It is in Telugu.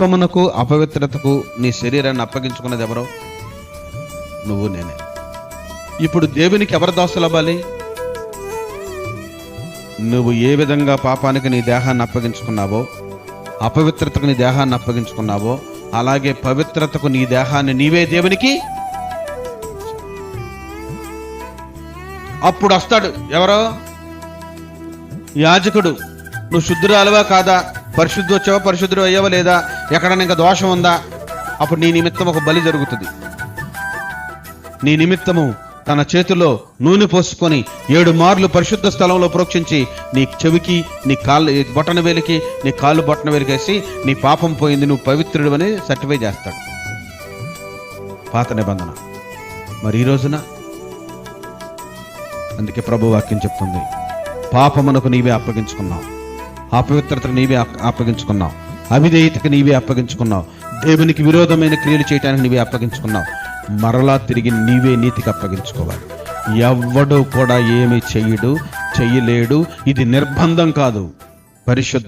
పాపమునకు అపవిత్రతకు నీ శరీరాన్ని అప్పగించుకున్నది ఎవరో? నువ్వు నేనే. ఇప్పుడు దేవునికి ఎవరు దోసలు అవ్వాలి? నువ్వు ఏ విధంగా పాపానికి నీ దేహాన్ని అప్పగించుకున్నావో అపవిత్రతకు నీ దేహాన్ని అప్పగించుకున్నావో అలాగే పవిత్రతకు నీ దేహాన్ని నీవే దేవునికి? అప్పుడు వస్తాడు. ఎవరో? యాజకుడు. నువ్వు శుద్ధురాలువా కాదా? పరిశుద్ధి వచ్చావా? పరిశుద్ధుడు అయ్యావా లేదా? ఎక్కడన్నా ఇంకా దోషం ఉందా? అప్పుడు నీ నిమిత్తం ఒక బలి జరుగుతుంది. నీ నిమిత్తము తన చేతిలో నూనె పోసుకొని ఏడు మార్లు పరిశుద్ధ స్థలంలో ప్రోక్షించి నీ చెవికి నీ కాళ్ళు బొట్టన వేలికి నీ కాళ్ళు బొట్టన వేలికేసి నీ పాపం పోయింది నువ్వు పవిత్రుడు అని సర్టిఫై చేస్తాడు. పాత నిబంధన. మరి ఈ రోజున? అందుకే ప్రభు వాక్యం చెప్తుంది. పాపమునకు నీవే అప్పగించుకున్నావు. అపవిత్రతకు నీవే అప్పగించుకున్నావు. అవిధేయతకు నీవే అప్పగించుకున్నావు. దేవునికి విరోధమైన క్రియలు చేయడానికి నీవే అప్పగించుకున్నావు. మరలా తిరిగి నీవే నీతికి అప్పగించుకోవాలి. ఎవడు కూడా ఏమి చెయ్యడు చెయ్యలేడు. ఇది నిర్బంధం కాదు. పరిశుద్ధ